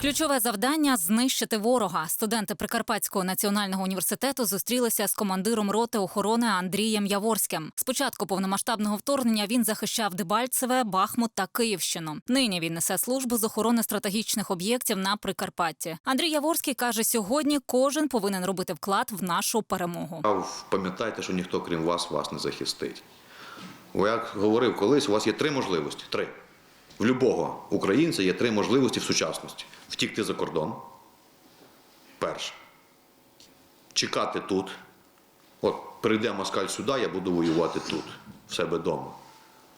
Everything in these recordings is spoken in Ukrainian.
Ключове завдання знищити ворога. Студенти Прикарпатського національного університету зустрілися з командиром роти охорони Андрієм Яворським. Спочатку повномасштабного вторгнення він захищав Дебальцеве, Бахмут та Київщину. Нині він несе службу з охорони стратегічних об'єктів на Прикарпатті. Андрій Яворський каже: сьогодні кожен повинен робити вклад в нашу перемогу. Пам'ятайте, що ніхто крім вас вас не захистить. Як говорив колись, у вас є три можливості. Три. В любого українця є три можливості в сучасності: втікти за кордон. Перше. Чекати тут. От прийде москаль сюди, я буду воювати тут, в себе вдома.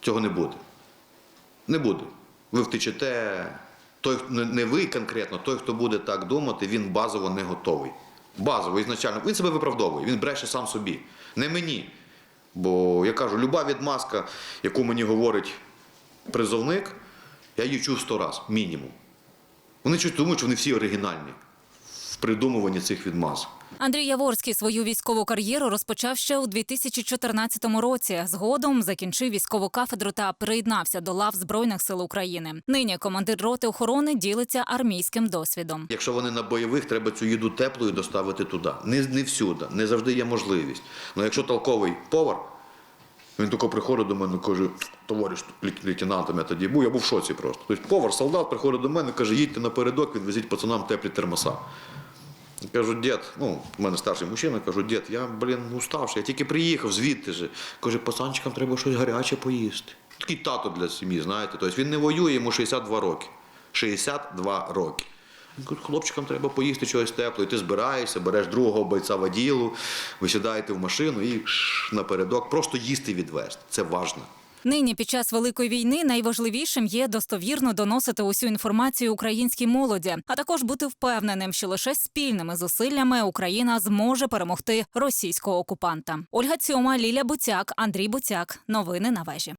Цього не буде. Не буде. Ви втечете. Той, не ви конкретно, той, хто буде так думати, він базово не готовий. Базово, ізначально. Він себе виправдовує, він бреше сам собі. Не мені. Бо я кажу, люба відмазка, яку мені говорить призовник, я її чув сто разів, мінімум. Вони щось думають, що вони всі оригінальні в придумуванні цих відмазок. Андрій Яворський свою військову кар'єру розпочав ще у 2014 році. Згодом закінчив військову кафедру та приєднався до лав Збройних сил України. Нині командир роти охорони ділиться армійським досвідом. Якщо вони на бойових, треба цю їду теплою доставити туди. Не, не всюди, не завжди є можливість. Але якщо толковий повар, він тільки приходить до мене і каже, товариш ле- лейтенантом я тоді був, я був в шоці просто. Тобто повар, солдат приходить до мене і каже, їдьте напередок, відвезіть пацанам теплі термоса. Кажу, дід, ну, в мене старший мужчина, кажу, дід, я, блін, уставший, я тільки приїхав звідти же. Каже, пацанчикам треба щось гаряче поїсти. Такий тато для сім'ї, знаєте. Тобто він не воює, йому 62 роки. 62 роки. Хлопчикам треба поїсти чогось теплого. І ти збираєшся, береш другого бойця воділу, ви сідаєте в машину і напередок просто їсти відвезти. Це важливо. Нині під час великої війни найважливішим є достовірно доносити усю інформацію українській молоді, а також бути впевненим, що лише спільними зусиллями Україна зможе перемогти російського окупанта. Ольга Цьома, Ліля Буцяк, Андрій Буцяк. Новини на вежі.